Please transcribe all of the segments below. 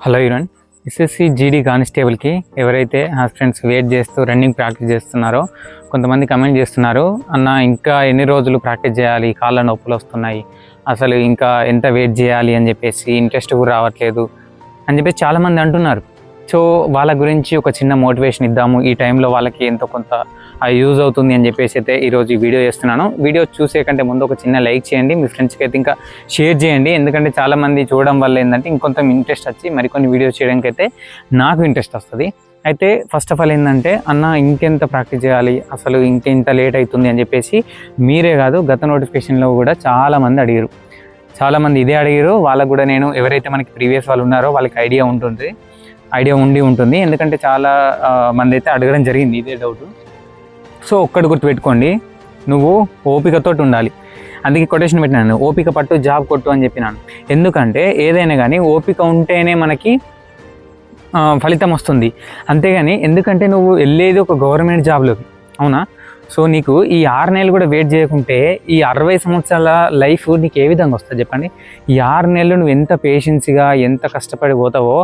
Hello యూరన్ SSC GD కానిస్టేబుల్కి ఎవరైతే friends wait చేస్తూ రన్నింగ్ ప్రాక్టీస్ చేస్తున్నారో కొంతమంది కమెంట్ చేస్తున్నారు అన్న ఇంకా ఎన్ని రోజులు ప్రాక్టీస్ చేయాలి? కాళ్ళ నొప్పులు వస్తున్నాయి. అసలు ఇంకా ఎంత వెయిట్ చేయాలి? అని చెప్పేసి ఇంట్రెస్ట్ కూడా రావట్లేదు అని చెప్పేసి చాలామంది అంటున్నారు. సో వాళ్ళ గురించి ఒక చిన్న మోటివేషన్ ఇద్దాము. ఈ టైంలో వాళ్ళకి ఎంతో కొంత యూజ్ అవుతుంది అని చెప్పేసి అయితే ఈరోజు ఈ వీడియో చేస్తున్నాను. వీడియో చూసే కంటే ముందు ఒక చిన్న లైక్ చేయండి. మీ ఫ్రెండ్స్కి అయితే ఇంకా షేర్ చేయండి. ఎందుకంటే చాలామంది చూడడం వల్ల ఏంటంటే ఇంకొంత ఇంట్రెస్ట్ వచ్చి మరికొన్ని వీడియోస్ చేయడానికి అయితే నాకు ఇంట్రెస్ట్ వస్తుంది. అయితే ఫస్ట్ ఆఫ్ ఆల్ ఏంటంటే అన్న ఇంకెంత ప్రాక్టీస్ చేయాలి? అసలు ఇంకెంత లేట్ అవుతుంది? అని చెప్పేసి మీరే కాదు గత నోటిఫికేషన్లో కూడా చాలామంది అడిగారు చాలామంది ఇదే అడిగారు వాళ్ళకు కూడా నేను ఎవరైతే మనకి ప్రీవియస్ వాళ్ళు ఉన్నారో వాళ్ళకి ఐడియా ఉంటుంది. ఐడియా ఉండి ఉంటుంది. ఎందుకంటే చాలా మంది అయితే అడగడం జరిగింది. ఇదే డౌట్ సో ఒక్కటి గుర్తుపెట్టుకోండి నువ్వు ఓపికతో ఉండాలి. అందుకే కొటేషన్ పెట్టినాను ఓపిక పట్టు జాబ్ కొట్టు అని చెప్పినాను. ఎందుకంటే ఏదైనా కానీ ఓపిక ఉంటేనే మనకి ఫలితం వస్తుంది. అంతేగాని ఎందుకంటే నువ్వు వెళ్ళేది ఒక గవర్నమెంట్ జాబ్లోకి అవునా? సో నీకు ఈ ఆరు నెలలు కూడా వెయిట్ చేయకుంటే ఈ అరవై సంవత్సరాల లైఫ్ నీకు ఏ విధంగా వస్తుంది చెప్పండి? ఈ ఆరు నెలలు నువ్వు ఎంత పేషెన్స్గా ఎంత కష్టపడి పోతావో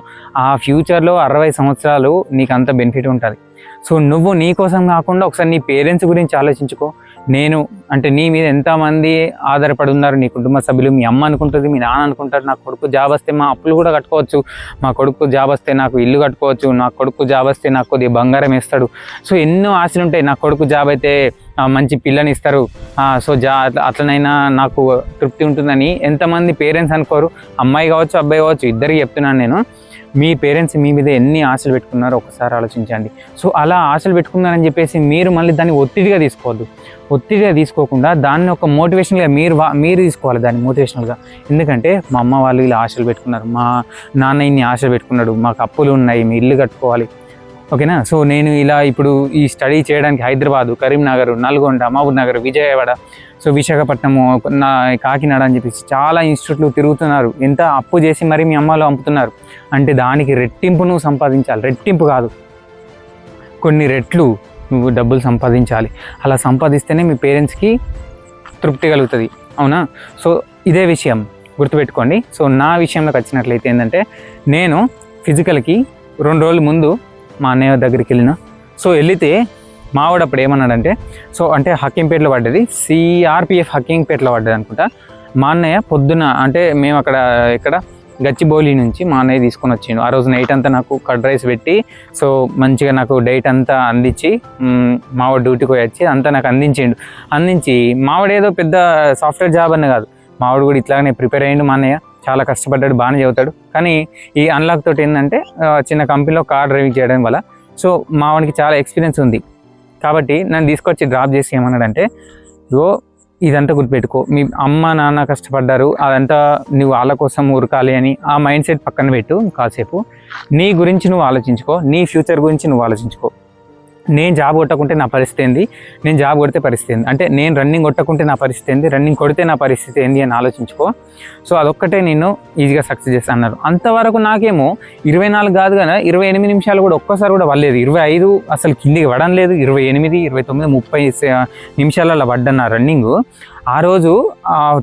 ఆ ఫ్యూచర్లో అరవై సంవత్సరాలు నీకు అంత బెనిఫిట్ ఉంటుంది. సో నువ్వు నీ కోసం కాకుండా ఒకసారి నీ పేరెంట్స్ గురించి ఆలోచించుకో. నేను అంటే నీ మీద ఎంతమంది ఆధారపడి ఉన్నారు నీ కుటుంబ సభ్యులు మీ అమ్మ అనుకుంటుంది మీ నాన్న అనుకుంటారు నా కొడుకు జాబ్ వస్తే మా అప్పులు కూడా కట్టుకోవచ్చు మా కొడుకు జాబ్ వస్తే నాకు ఇల్లు కట్టుకోవచ్చు నా కొడుకు జాబ్ వస్తే నాకు కొద్దిగా బంగారం వేస్తాడు. సో ఎన్నో ఆశలు ఉంటాయి నా కొడుకు జాబ్ అయితే మంచి పిల్లని ఇస్తారు. సో జా అట్లనైనా నాకు తృప్తి ఉంటుందని ఎంతమంది పేరెంట్స్ అనుకోరు. అమ్మాయి కావచ్చు అబ్బాయి కావచ్చు ఇద్దరికి చెప్తున్నాను నేను. మీ పేరెంట్స్ మీ మీద ఎన్ని ఆశలు పెట్టుకున్నారో ఒకసారి ఆలోచించండి. సో అలా ఆశలు పెట్టుకున్నారని చెప్పేసి మీరు మళ్ళీ దాన్ని ఒత్తిడిగా తీసుకోవద్దు. ఒత్తిడిగా తీసుకోకుండా దాన్ని ఒక మోటివేషనల్గా మీరు మీరు తీసుకోవాలి దాన్ని మోటివేషనల్గా. ఎందుకంటే మా అమ్మ వాళ్ళు ఇలా ఆశలు పెట్టుకున్నారు. మా నాన్న ఇన్ని ఆశలు పెట్టుకున్నాడు. మాకు అప్పులు ఉన్నాయి. మీ ఇల్లు కట్టుకోవాలి. ఓకేనా? సో నేను ఇలా ఇప్పుడు ఈ స్టడీ చేయడానికి హైదరాబాద్ కరీంనగర్ నల్గొండ మహబూబ్ నగర్ విజయవాడ సో విశాఖపట్నము నా కాకినాడ అని చెప్పేసి చాలా ఇన్స్టిట్యూట్లు తిరుగుతున్నారు. ఎంత అప్పు చేసి మరి మీ అమ్మలో అమ్ముతున్నారు? అంటే దానికి రెట్టింపు నువ్వు సంపాదించాలి. రెట్టింపు కాదు. కొన్ని రెట్లు నువ్వు డబ్బులు సంపాదించాలి. అలా సంపాదిస్తేనే మీ పేరెంట్స్కి తృప్తి కలుగుతుంది. అవునా? సో ఇదే విషయం గుర్తుపెట్టుకోండి. సో నా విషయంలోకి వచ్చినట్లయితే ఏంటంటే నేను ఫిజికల్కి రెండు రోజుల ముందు మా అన్నయ్య దగ్గరికి వెళ్ళిన. సో వెళితే మావాడు అప్పుడు ఏమన్నాడంటే సో అంటే హక్కింపేటలో పడ్డది సిఆర్పిఎఫ్ హక్కింపేటలో పడ్డది అనుకుంటా. మా అన్నయ్య పొద్దున అంటే మేము అక్కడ ఇక్కడ గచ్చిబౌలి నుంచి మా అన్నయ్య తీసుకొని వచ్చిండు. ఆ రోజు నైట్ అంతా నాకు కర్డ్ రైస్ పెట్టి సో మంచిగా నాకు డైట్ అంతా అందించి మావాడు డ్యూటీకి పోయి వచ్చి అంతా నాకు అందించిండు. అందించి మావాడు ఏదో పెద్ద సాఫ్ట్వేర్ జాబ్ అని కాదు. మావాడు కూడా ఇట్లాగనే ప్రిపేర్ అయ్యిండు మా అన్నయ్య. చాలా కష్టపడ్డాడు బాగానే చదువుతాడు. కానీ ఈ అన్లాక్ తోటి ఏంటంటే చిన్న కంపెనీలో కార్ డ్రైవింగ్ చేయడం వల్ల. సో మావాడికి చాలా ఎక్స్పీరియన్స్ ఉంది. కాబట్టి నన్ను తీసుకొచ్చి డ్రాప్ చేసి ఏమన్నాడంటే ఇగో ఇదంతా గుర్తుపెట్టుకో. మీ అమ్మ నాన్న కష్టపడ్డారు. అదంతా నువ్వు వాళ్ళ కోసం ఉరకాలి అని ఆ మైండ్ సెట్ పక్కన పెట్టు కాసేపు. నీ గురించి నువ్వు ఆలోచించుకో. నీ ఫ్యూచర్ గురించి నువ్వు ఆలోచించుకో. నేను జాబ్ కొట్టకుంటే నా పరిస్థితి ఏంది? నేను జాబ్ కొడితే పరిస్థితి ఏంది? అంటే నేను రన్నింగ్ కొట్టకుంటే నా పరిస్థితి ఏంది? రన్నింగ్ కొడితే నా పరిస్థితి ఏంది అని ఆలోచించుకో. సో అదొక్కటే నేను ఈజీగా సక్సెస్ చేస్తాను అన్నారు. అంతవరకు నాకేమో ఇరవై నాలుగు కాదు కదా ఇరవై ఎనిమిది నిమిషాలు కూడా ఒక్కసారి కూడా పడలేదు. ఇరవై ఐదు అసలు కిందికి పడడం లేదు. ఇరవై ఎనిమిది ఇరవై తొమ్మిది ముప్పై నిమిషాలలో నిమిషాలలో పడ్డా రన్నింగ్ ఆ రోజు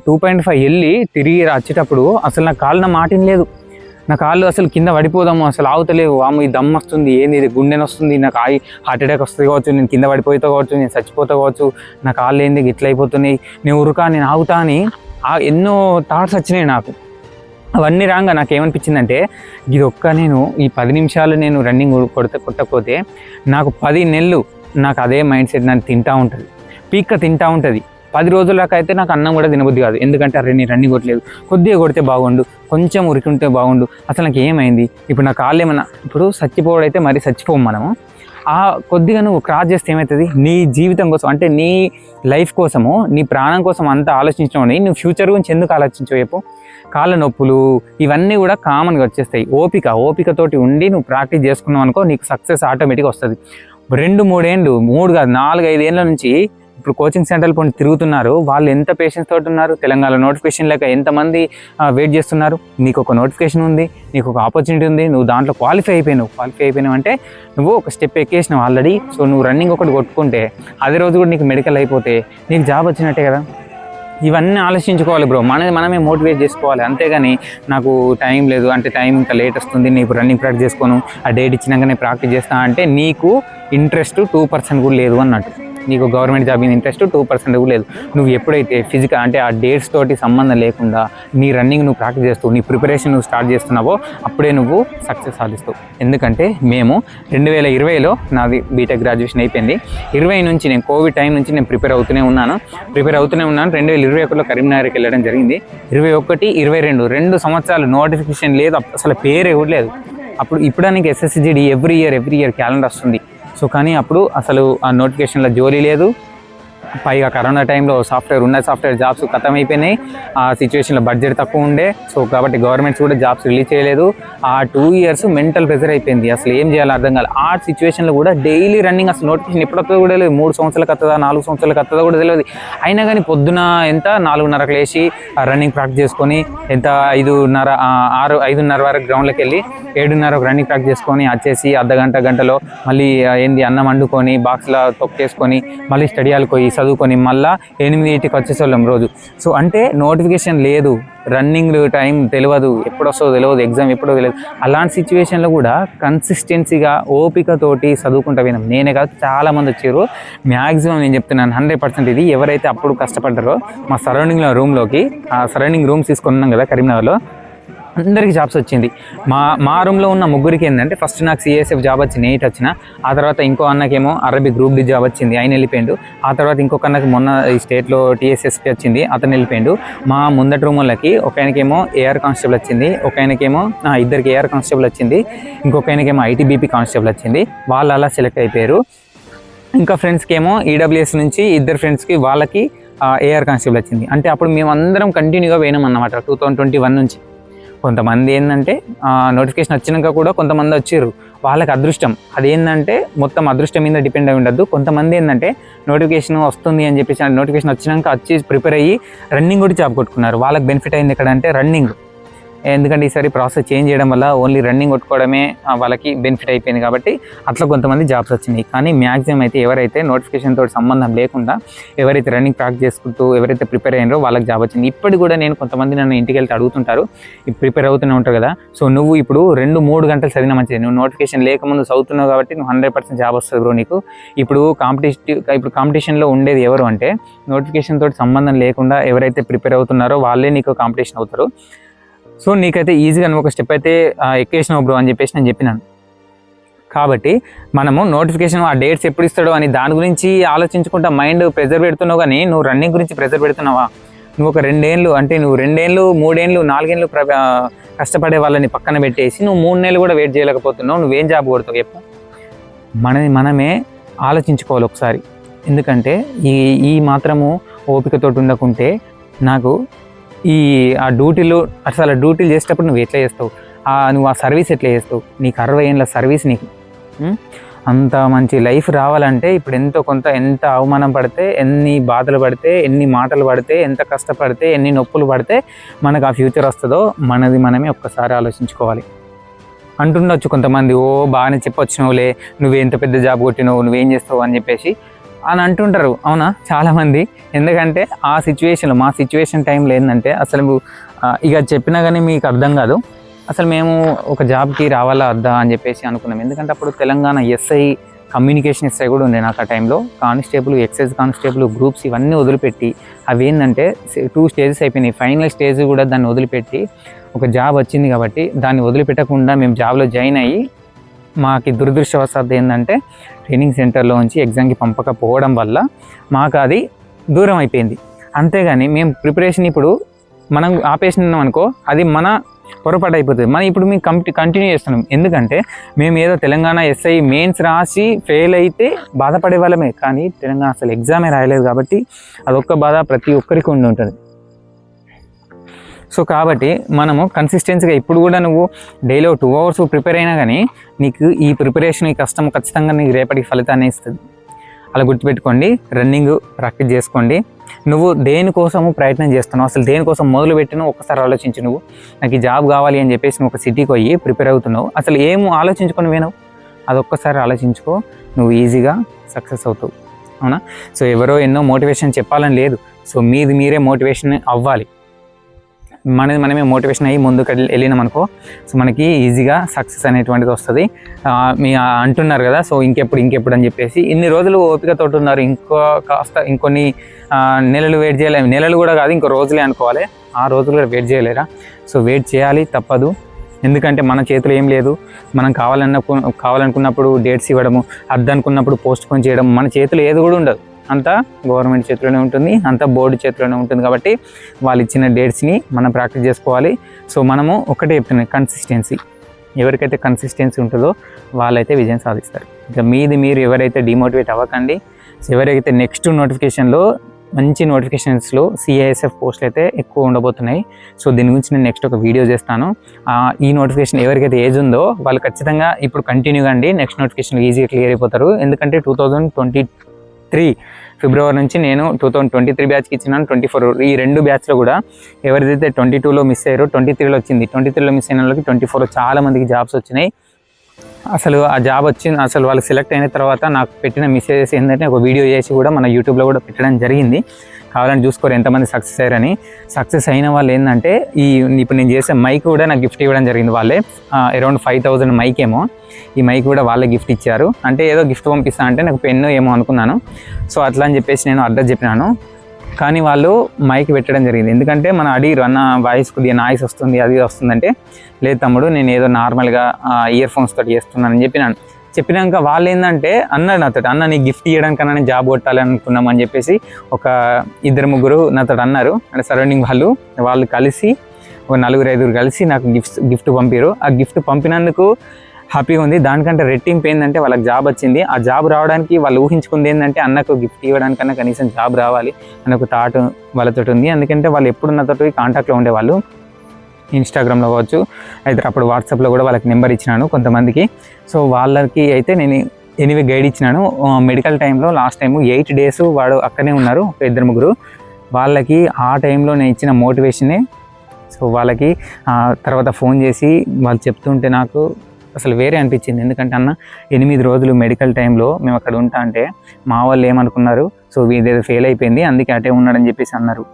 టూ పాయింట్ ఫైవ్ వెళ్ళి తిరిగి వచ్చేటప్పుడు అసలు నా కాళ్ళు నా మాటిన లేదు. నా కాళ్ళు అసలు కింద పడిపోదాము అసలు ఆగుతలేవు. వాము ఈ దమ్ వస్తుంది ఏంది ఇది? గుండెని వస్తుంది నాకు ఆయి హార్ట్ అటాక్ వస్తుంది కావచ్చు నేను కింద పడిపోతా కావచ్చు నేను చచ్చిపోతా కావచ్చు నా కాళ్ళు ఏంది గిట్ల అయిపోతున్నాయి నేను ఉరుకా నేను ఆగుతా అని ఆ ఎన్నో థాట్స్ వచ్చినాయి నాకు. అవన్నీ రాగా నాకు ఏమనిపించిందంటే ఇది ఒక్క నేను ఈ పది నిమిషాలు నేను రన్నింగ్ కొడత కొట్టకపోతే నాకు పది నెలలు నాకు అదే మైండ్ సెట్ నన్ను తింటా ఉంటుంది. పీక్క తింటా ఉంటుంది. పది రోజులకైతే నాకు అన్నం కూడా తినబుద్ధి కాదు. ఎందుకంటే అరే నేను రన్నింగ్ కొట్టలేదు. కొద్దిగా కొడితే బాగుండు కొంచెం ఉరికింటే బాగుండు. అసలు నాకు ఏమైంది? ఇప్పుడు నా కాళ్ళు ఏమన్నా ఇప్పుడు చచ్చిపోవడం అయితే మరీ చచ్చిపోము మనము. ఆ కొద్దిగా నువ్వు క్రాస్ చేస్తే ఏమవుతుంది నీ జీవితం కోసం అంటే నీ లైఫ్ కోసము నీ ప్రాణం కోసం అంతా ఆలోచించడం నువ్వు ఫ్యూచర్ గురించి ఎందుకు ఆలోచించవు చెప్పు. కాళ్ళ నొప్పులు ఇవన్నీ కూడా కామన్గా వచ్చేస్తాయి. ఓపిక ఓపికతోటి ఉండి నువ్వు ప్రాక్టీస్ చేసుకున్నావు అనుకో నీకు సక్సెస్ ఆటోమేటిక్గా వస్తుంది. రెండు మూడేళ్ళు మూడు కాదు నాలుగు ఐదు నుంచి ఇప్పుడు కోచింగ్ సెంటర్లు పోయి తిరుగుతున్నారు వాళ్ళు ఎంత పేషెన్స్ తోటి ఉన్నారు తెలంగాణ నోటిఫికేషన్ లేక ఎంతమంది వెయిట్ చేస్తున్నారు? నీకు ఒక నోటిఫికేషన్ ఉంది నీకు ఒక ఆపర్చునిటీ ఉంది నువ్వు దాంట్లో క్వాలిఫై అయిపోయినావు. క్వాలిఫై అయిపోయినావు అంటే నువ్వు ఒక స్టెప్ ఎక్కేసినావు ఆల్రెడీ సో నువ్వు రన్నింగ్ ఒకటి కొట్టుకుంటే అదే రోజు కూడా నీకు మెడికల్ అయిపోతే నీకు జాబ్ వచ్చినట్టే కదా? ఇవన్నీ ఆలోచించుకోవాలి బ్రో మనది మనమే మోటివేట్ చేసుకోవాలి. అంతేగాని నాకు టైం లేదు అంటే టైం ఇంకా లేట్ వస్తుంది నీకు రన్నింగ్ ప్రాక్టీస్ చేసుకోను ఆ డేట్ ఇచ్చినాక నేను ప్రాక్టీస్ చేస్తా అంటే నీకు ఇంట్రెస్ట్ టూ పర్సెంట్ కూడా లేదు అన్నట్టు. నీకు గవర్నమెంట్ జాబ్ మీద ఇంట్రెస్ట్ టూ పర్సెంట్ కూడా లేదు. నువ్వు ఎప్పుడైతే ఫిజికల్ అంటే ఆ డేట్స్ తోటి సంబంధం లేకుండా నీ రన్నింగ్ నువ్వు ప్రాక్టీస్ చేస్తూ నీ ప్రిపరేషన్ నువ్వు స్టార్ట్ చేస్తున్నావో అప్పుడే నువ్వు సక్సెస్ సాధిస్తావు. ఎందుకంటే మేము రెండు వేల ఇరవైలో నాది బీటెక్ గ్రాడ్యుయేషన్ అయిపోయింది. ఇరవై నుంచి నేను కోవిడ్ టైం నుంచి నేను ప్రిపేర్ అవుతూనే ఉన్నాను. ప్రిపేర్ అవుతూనే ఉన్నాను. రెండు వేల ఇరవై ఒకటిలో కరీంనగర్కి వెళ్ళడం జరిగింది. ఇరవై ఒకటి ఇరవై రెండు రెండు సంవత్సరాలు నోటిఫికేషన్ లేదు. అసలు పేరే కూడా లేదు. అప్పుడు ఇప్పుడానికి SSC GD every year every year calendar వస్తుంది. సో కానీ అప్పుడు అసలు ఆ నోటిఫికేషన్లో జోలీ లేదు. పైగా కరోనా టైంలో సాఫ్ట్వేర్ ఉన్న సాఫ్ట్వేర్ జాబ్స్ ఖతం అయిపోయినాయి ఆ సిచ్యువేషన్లో బడ్జెట్ తక్కువ ఉండే. సో కాబట్టి గవర్నమెంట్స్ కూడా జాబ్స్ రిలీజ్ చేయలేదు. ఆ టూ ఇయర్స్ మెంటల్ ప్రెజర్ అయిపోయింది. అసలు ఏం చేయాలో అర్థం కాలేదు ఆ సిచ్యువేషన్లో కూడా డైలీ రన్నింగ్ అసలు నోటిఫికేషన్ ఎప్పుడు కూడా తెలియదు మూడు సంవత్సరాలకు వస్తుందా నాలుగు సంవత్సరాలకు వస్తుందో కూడా తెలియదు. అయినా కానీ పొద్దున ఎంత? నాలుగున్నరకు లేచి రన్నింగ్ ప్రాక్టీస్ చేసుకొని ఎంత? ఐదున్నర ఆరు ఐదున్నర వరకు గ్రౌండ్లోకి వెళ్ళి ఏడున్నరకు రన్నింగ్ ప్రాక్టీస్ చేసుకొని వచ్చేసి అర్ధ గంట గంటలో మళ్ళీ ఏంది? అన్నం వండుకొని బాక్స్లో తొక్కేసుకొని మళ్ళీ స్టడీ హాల్కి పోయి చదువుకొని మళ్ళీ ఎనిమిదింటికి వచ్చేసేవాళ్ళం రోజు. సో అంటే నోటిఫికేషన్ లేదు. రన్నింగ్ టైం తెలియదు ఎప్పుడొస్తుందో తెలియదు ఎగ్జామ్ ఎప్పుడో తెలియదు అలాంటి సిచ్యువేషన్లో కూడా కన్సిస్టెన్సీగా ఓపికతోటి చదువుకుంటా విన్నాం నేనే కాదు చాలా మంది వచ్చారు. మ్యాక్సిమం నేను చెప్తున్నాను హండ్రెడ్ పర్సెంట్ ఇది. ఎవరైతే అప్పుడు కష్టపడ్డారో మా సరౌండింగ్లో రూమ్లోకి ఆ సరౌండింగ్ రూమ్స్ తీసుకున్నాం కదా కరీంనగర్లో అందరికీ జాబ్స్ వచ్చింది. మా మా రూమ్లో ఉన్న ముగ్గురికి ఏంటంటే ఫస్ట్ నాకు సిఎస్ఎఫ్ జాబ్ వచ్చింది ఎయిట్ వచ్చిన. ఆ తర్వాత ఇంకో అన్నకేమో అరబిక్ గ్రూప్ డి జాబ్ వచ్చింది ఆయన వెళ్ళిపోయిండు. ఆ తర్వాత ఇంకొక అన్నకి మొన్న ఈ స్టేట్లో టీఎస్ఎస్పీ వచ్చింది అతను వెళ్ళిపోయిండు. మా ముందటి రూమ్ వాళ్ళకి ఒక ఆయనకేమో ఏఆర్ కానిస్టేబుల్ వచ్చింది ఒక ఆయనకేమో ఇద్దరికి ఏఆర్ కానిస్టేబుల్ వచ్చింది ఇంకొక ఆయనకేమో ఐటీబీపీ కానిస్టేబుల్ వచ్చింది. వాళ్ళు అలా సెలెక్ట్ అయిపోయారు. ఇంకా ఫ్రెండ్స్కి ఏమో ఈడబ్ల్యూఎస్ నుంచి ఇద్దరు ఫ్రెండ్స్కి వాళ్ళకి ఏఆర్ కానిస్టేబుల్ వచ్చింది. అంటే అప్పుడు మేమందరం కంటిన్యూగా పోయినాం అన్నమాట టూ థౌజండ్ ట్వంటీ వన్ నుంచి. కొంతమంది ఏంటంటే నోటిఫికేషన్ వచ్చినాక కూడా కొంతమంది వచ్చారు వాళ్ళకి అదృష్టం. అదేంటంటే మొత్తం అదృష్టం మీద డిపెండ్ అయి ఉండద్దు. కొంతమంది ఏంటంటే నోటిఫికేషన్ వస్తుంది అని చెప్పేసి నోటిఫికేషన్ వచ్చినాక వచ్చి ప్రిపేర్ అయ్యి రన్నింగ్ కూడా జాబ్ కొట్టుకున్నారు. వాళ్ళకి బెనిఫిట్ అయింది ఎక్కడ అంటే రన్నింగ్ ఎందుకంటే ఈసారి ప్రాసెస్ చేంజ్ చేయడం వల్ల ఓన్లీ రన్నింగ్ కొట్టుకోవడమే ఆ, వాళ్ళకి బెనిఫిట్ అయిపోయింది కాబట్టి అట్లా కొంతమంది జాబ్స్ వచ్చినాయి. కానీ మ్యాక్సిమం అయితే ఎవరైతే నోటిఫికేషన్ తోటి సంబంధం లేకుండా ఎవరైతే రన్నింగ్ ప్రాక్టీస్ చేసుకుంటూ ఎవరైతే ప్రిపేర్ అయినారో వాళ్ళకి జాబ్ వచ్చింది. ఇప్పటికి కూడా నేను కొంతమంది నన్ను ఇంటికి వెళ్తే అడుగుతుంటారు ప్రిపేర్ అవుతూనే ఉంటారు కదా సో నువ్వు ఇప్పుడు రెండు మూడు గంటలు చదివిన మంచిది. నువ్వు నోటిఫికేషన్ లేకముందు చదువుతున్నావు కాబట్టి నువ్వు హండ్రెడ్ పర్సెంట్ జాబ్ వస్తుంది బ్రో నీకు. ఇప్పుడు కాంపిటేటివ్ ఇప్పుడు కాంపిటీషన్లో ఉండేది ఎవరు అంటే నోటిఫికేషన్ తోటి సంబంధం లేకుండా ఎవరైతే ప్రిపేర్ అవుతున్నారో వాళ్ళే నీకు కాంపిటీషన్ అవుతారు. సో నీకైతే ఈజీగా నువ్వు ఒక స్టెప్ అయితే ఎక్కేసినావు బ్రో అని చెప్పేసి నేను చెప్పినాను. కాబట్టి మనము నోటిఫికేషన్ ఆ డేట్స్ ఎప్పుడు ఇస్తాడో అని దాని గురించి ఆలోచించుకుంటా మైండ్ ప్రెజర్ పెడుతున్నావు కానీ నువ్వు రన్నింగ్ గురించి ప్రెజర్ పెడుతున్నావా? నువ్వు ఒక రెండేళ్ళు అంటే నువ్వు రెండేళ్ళు మూడేళ్ళు నాలుగేళ్ళు ప్ర కష్టపడే వాళ్ళని పక్కన పెట్టేసి నువ్వు మూడు నెలలు కూడా వెయిట్ చేయలేకపోతున్నావు. నువ్వేం జాబ్ కొడతావు చెప్పు. మనది మనమే ఆలోచించుకోవాలి ఒకసారి. ఎందుకంటే ఈ ఈ మాత్రము ఓపికతోటి ఉండకుంటే నాకు ఈ ఆ డ్యూటీలు అసలు డ్యూటీలు చేసేటప్పుడు నువ్వు ఎట్లా చేస్తావు? ఆ నువ్వు ఆ సర్వీస్ ఎట్లా చేస్తావు? నీకు అరవై ఏళ్ళ సర్వీస్ నీకు. అంత మంచి లైఫ్ రావాలంటే ఇప్పుడు ఎంతో కొంత ఎంత అవమానం పడితే ఎన్ని బాధలు పడితే ఎన్ని మాటలు పడితే ఎంత కష్టపడితే ఎన్ని నొప్పులు పడితే మనకు ఆ ఫ్యూచర్ వస్తుందో మనది మనమే ఒక్కసారి ఆలోచించుకోవాలి. అంటుండొచ్చు కొంతమంది ఓ బాగానే చెప్పొచ్చినావులే నువ్వు ఎంత పెద్ద జాబ్ కొట్టినావు నువ్వేం చేస్తావు? అని చెప్పేసి అని అంటుంటారు. అవునా? చాలామంది. ఎందుకంటే ఆ సిచ్యువేషన్లో మా సిచ్యువేషన్ టైంలో ఏంటంటే అసలు ఇక చెప్పినా కానీ మీకు అర్థం కాదు. అసలు మేము ఒక జాబ్కి రావాలా వద్దా అని చెప్పేసి అనుకున్నాం. ఎందుకంటే అప్పుడు తెలంగాణ ఎస్ఐ కమ్యూనికేషన్ ఎస్ఐ కూడా ఉండే నాకు ఆ టైంలో కానిస్టేబుల్ ఎక్సైజ్ కానిస్టేబుల్ గ్రూప్స్ ఇవన్నీ వదిలిపెట్టి అవి ఏంటంటే టూ స్టేజెస్ అయిపోయినాయి. ఫైనల్ స్టేజ్ కూడా దాన్ని వదిలిపెట్టి ఒక జాబ్ వచ్చింది కాబట్టి దాన్ని వదిలిపెట్టకుండా మేము జాబ్లో జాయిన్ అయ్యి మాకి దురదృష్టవశాత్తు ఏంటంటే ట్రైనింగ్ సెంటర్లో ఉంచి ఎగ్జామ్కి పంపకపోవడం వల్ల మాకు అది దూరం అయిపోయింది. అంతేగాని మేము ప్రిపరేషన్ ఇప్పుడు మనం ఆపేసినాం అనుకో అది మన పొరపాటు అయిపోతుంది. మనం ఇప్పుడు మేము కంటి కంటిన్యూ చేస్తున్నాం. ఎందుకంటే మేము ఏదో తెలంగాణ ఎస్ఐ మెయిన్స్ రాసి ఫెయిల్ అయితే బాధపడే వాళ్ళమే. కానీ తెలంగాణ అసలు ఎగ్జామే రాయలేదు కాబట్టి అదొక్క బాధ ప్రతి ఒక్కరికి ఉండి ఉంటుంది. సో కాబట్టి మనము కన్సిస్టెన్సీగా ఇప్పుడు కూడా నువ్వు డైలీ టూ అవర్స్ ప్రిపేర్ అయినా కానీ నీకు ఈ ప్రిపరేషన్ ఈ కష్టం ఖచ్చితంగా నీకు రేపటికి ఫలితాన్ని ఇస్తుంది. అలా గుర్తుపెట్టుకోండి రన్నింగ్ ప్రాక్టీస్ చేసుకోండి. నువ్వు దేనికోసము ప్రయత్నం చేస్తున్నావు అసలు దేనికోసం మొదలు పెట్టినా ఒకసారి ఆలోచించు నువ్వు. నాకు ఈ జాబ్ కావాలి అని చెప్పేసి నువ్వు ఒక సిటీకి పోయి ప్రిపేర్ అవుతున్నావు. అసలు ఏం ఆలోచించుకొని పోయినావు? అదొక్కసారి ఆలోచించుకో నువ్వు ఈజీగా సక్సెస్ అవుతావు. అవునా? సో ఎవరో ఎన్నో మోటివేషన్ చెప్పాలని లేదు. సో మీది మీరే మోటివేషన్ అవ్వాలి. మనది మనమే మోటివేషన్ అయ్యి ముందుకు వెళ్ళి- వెళ్ళినాం అనుకో సో మనకి ఈజీగా సక్సెస్ అనేటువంటిది వస్తుంది. మీ అంటున్నారు కదా సో ఇంకెప్పుడు ఇంకెప్పుడు అని చెప్పేసి ఇన్ని రోజులు ఓపికతో ఉన్నారు. ఇంకో కాస్త ఇంకొన్ని నెలలు వెయిట్ చేయలేము నెలలు కూడా కాదు ఇంకో రోజులే అనుకోవాలి. ఆ రోజులు కూడా వెయిట్ చేయలేరా? సో వెయిట్ చేయాలి తప్పదు. ఎందుకంటే మన చేతిలో ఏం లేదు. మనం కావాలన్న కావాలనుకున్నప్పుడు డేట్స్ ఇవ్వడము అద్దనుకున్నప్పుడు పోస్ట్ పోన్ చేయడం మన చేతిలో ఏది కూడా ఉండదు. అంతా గవర్నమెంట్ చేతిలోనే ఉంటుంది అంతా బోర్డు చేతిలోనే ఉంటుంది కాబట్టి వాళ్ళు ఇచ్చిన డేట్స్ని మనం ప్రాక్టీస్ చేసుకోవాలి. సో మనము ఒకటే చెప్తున్నాం కన్సిస్టెన్సీ ఎవరికైతే కన్సిస్టెన్సీ ఉంటుందో వాళ్ళైతే విజయం సాధిస్తారు. ఇక మీది మీరు ఎవరైతే డిమోటివేట్ అవ్వకండి సో ఎవరైతే నెక్స్ట్ నోటిఫికేషన్లో మంచి నోటిఫికేషన్స్లో సిఐఎస్ఎఫ్ పోస్టులు అయితే ఎక్కువ ఉండబోతున్నాయి. సో దీని గురించి నేను నెక్స్ట్ ఒక వీడియో చేస్తాను. ఈ నోటిఫికేషన్ ఎవరికైతే ఏజ్ ఉందో వాళ్ళు ఖచ్చితంగా ఇప్పుడు కంటిన్యూగా అండి నెక్స్ట్ నోటిఫికేషన్ ఈజీగా క్లియర్ అయిపోతారు. ఎందుకంటే two thousand twenty three February నుంచి నేను టూ థౌజండ్ ట్వంటీ త్రీ బ్యాచ్కి ఇచ్చినాను. ట్వంటీ ఫోర్ ఈ రెండు బ్యాచ్లో కూడా ఎవరిదైతే ట్వంటీ టూలో మిస్ అయ్యారో ట్వంటీ త్రీలో వచ్చింది. ట్వంటీ త్రీలో మిస్ అయిన వాళ్ళకి ట్వంటీ ఫోర్లో చాలా మందికి జాబ్స్ వచ్చినాయి. అసలు ఆ జాబ్ వచ్చింది అసలు వాళ్ళకి సెలెక్ట్ అయిన తర్వాత నాకు పెట్టిన మెసేజెస్ ఏంటంటే ఒక వీడియో చేసి కూడా మన యూట్యూబ్లో కూడా పెట్టడం జరిగింది. కావాలని చూసుకోరు ఎంతమంది సక్సెస్ అయ్యారని. సక్సెస్ అయిన వాళ్ళు ఏంటంటే ఈ ఇప్పుడు నేను చేసే మైక్ కూడా నాకు గిఫ్ట్ ఇవ్వడం జరిగింది వాళ్ళే. అరౌండ్ ఫైవ్ థౌజండ్ మైక్ ఏమో. ఈ మైక్ కూడా వాళ్ళే గిఫ్ట్ ఇచ్చారు. అంటే ఏదో గిఫ్ట్ పంపిస్తా అంటే నాకు పెన్ను ఏమో అనుకున్నాను. సో అట్లా అని చెప్పేసి నేను అడ్రస్ చెప్పినాను. కానీ వాళ్ళు మైక్ పెట్టడం జరిగింది. ఎందుకంటే మన అడిగిరు అన్న వాయిస్ కొద్దిగా నాయిస్ వస్తుంది అది వస్తుందంటే. లేదు తమ్ముడు నేను ఏదో నార్మల్గా ఇయర్ ఫోన్స్ తోటి చేస్తున్నానని చెప్పినాను. చెప్పినాక వాళ్ళు ఏంటంటే అన్నాడు నాతో అన్న నీకు గిఫ్ట్ ఇవ్వడానికన్నా నేను జాబ్ కొట్టాలి అనుకున్నామని చెప్పేసి ఒక ఇద్దరు ముగ్గురు నాతో అన్నారు. అంటే సరౌండింగ్ వాళ్ళు వాళ్ళు కలిసి ఒక నలుగురు ఐదుగురు కలిసి నాకు గిఫ్ట్ గిఫ్ట్ పంపారు ఆ గిఫ్ట్ పంపినందుకు హ్యాపీగా ఉంది. దానికంటే రెట్టింపు ఏంటంటే వాళ్ళకి జాబ్ వచ్చింది. ఆ జాబ్ రావడానికి వాళ్ళు ఊహించుకుంది ఏంటంటే అన్నకు గిఫ్ట్ ఇవ్వడానికన్నా కనీసం జాబ్ రావాలి అనే ఒక థాట్ వాళ్ళతో ఉంది. ఎందుకంటే వాళ్ళు ఎప్పుడు నాతో కాంటాక్ట్లో ఉండేవాళ్ళు. ఇన్స్టాగ్రామ్లో కావచ్చు అయితే అప్పుడు వాట్సాప్లో కూడా వాళ్ళకి నెంబర్ ఇచ్చినాను కొంతమందికి. సో వాళ్ళకి అయితే నేను ఎనివే గైడ్ ఇచ్చినాను. మెడికల్ టైంలో లాస్ట్ టైం ఎయిట్ డేస్ వాడు అక్కడనే ఉన్నారు ఇద్దరు ముగ్గురు. వాళ్ళకి ఆ టైంలో నేను ఇచ్చిన మోటివేషనే సో వాళ్ళకి తర్వాత ఫోన్ చేసి వాళ్ళు చెప్తుంటే నాకు అసలు వేరే అనిపించింది. ఎందుకంటే అన్న ఎనిమిది రోజులు మెడికల్ టైంలో మేము అక్కడ ఉంటా అంటే మా వాళ్ళు ఏమనుకున్నారు? సో వీదేదో ఫెయిల్ అయిపోయింది అందుకే అటే ఉన్నాడని చెప్పేసి అన్నారు.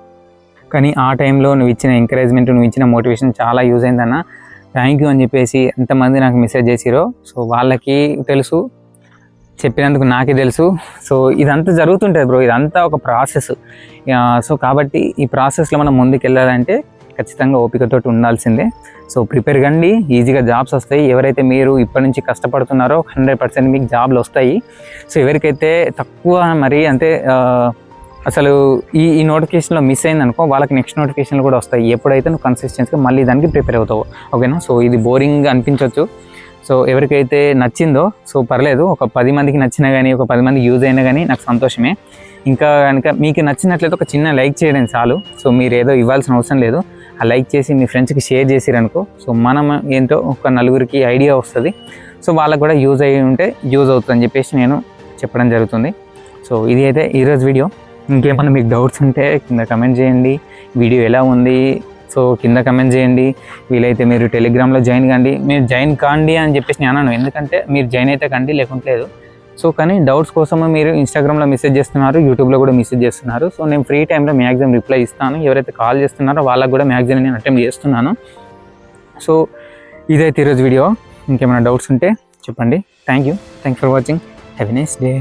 కానీ ఆ టైంలో నువ్వు ఇచ్చిన ఎంకరేజ్మెంట్ నువ్వు ఇచ్చిన మోటివేషన్ చాలా యూజ్ అయిందన్న. థ్యాంక్ యూ అని చెప్పేసి ఎంతమంది నాకు మెసేజ్ చేసిరో సో వాళ్ళకి తెలుసు చెప్పినందుకు నాకే తెలుసు. సో ఇదంతా జరుగుతుంటుంది బ్రో ఇదంతా ఒక ప్రాసెస్ సో కాబట్టి ఈ ప్రాసెస్లో మనం ముందుకు వెళ్ళాలంటే ఖచ్చితంగా ఓపికతో ఉండాల్సిందే. సో ప్రిపేర్ కండి ఈజీగా జాబ్స్ వస్తాయి. ఎవరైతే మీరు ఇప్పటి నుంచి కష్టపడుతున్నారో హండ్రెడ్ పర్సెంట్ మీకు జాబ్లు వస్తాయి. సో ఎవరికైతే తక్కువ మరి అంటే అసలు ఈ ఈ నోటిఫికేషన్లో మిస్ అయింది అనుకో వాళ్ళకి నెక్స్ట్ నోటిఫికేషన్లు కూడా వస్తాయి. ఎప్పుడైతే నువ్వు కన్సిస్టెన్స్గా మళ్ళీ దానికి ప్రిపేర్ అవుతావు. ఓకేనా? సో ఇది బోరింగ్ అనిపించవచ్చు సో ఎవరికైతే నచ్చిందో సో పర్లేదు ఒక పది మందికి నచ్చినా కానీ ఒక పది మందికి యూజ్ అయినా కానీ నాకు సంతోషమే. ఇంకా కనుక మీకు నచ్చినట్లయితే ఒక చిన్న లైక్ చేయడం చాలు. సో మీరు ఏదో ఇవ్వాల్సిన అవసరం లేదు. ఆ లైక్ చేసి మీ ఫ్రెండ్స్కి షేర్ చేసిరనుకో సో మనం ఏంటో ఒక నలుగురికి ఐడియా వస్తుంది. సో వాళ్ళకు కూడా యూజ్ అయ్యి ఉంటే యూజ్ అవుతుందని చెప్పేసి నేను చెప్పడం జరుగుతుంది. సో ఇది అయితే ఈరోజు వీడియో ఇంకేమన్నా మీకు డౌట్స్ ఉంటే కింద కమెంట్ చేయండి. వీడియో ఎలా ఉంది? సో కింద కమెంట్ చేయండి. వీలైతే మీరు టెలిగ్రామ్లో జాయిన్ కండి. మీరు జాయిన్ కాండి అని చెప్పేసి నేను అన్నాను ఎందుకంటే మీరు జాయిన్ అయితే కండి లేకుంటలేదు సో కానీ డౌట్స్ కోసం మీరు ఇన్స్టాగ్రామ్లో మెసేజ్ చేస్తున్నారు యూట్యూబ్లో కూడా మెసేజ్ చేస్తున్నారు. సో నేను ఫ్రీ టైంలో మ్యాక్సిమం రిప్లై ఇస్తాను. ఎవరైతే కాల్ చేస్తున్నారో వాళ్ళకి కూడా మ్యాక్సిమం నేను అటెంప్ట్ చేస్తున్నాను. సో ఇదైతే ఈరోజు వీడియో ఇంకేమైనా డౌట్స్ ఉంటే చెప్పండి. Thank you thank for watching have nice day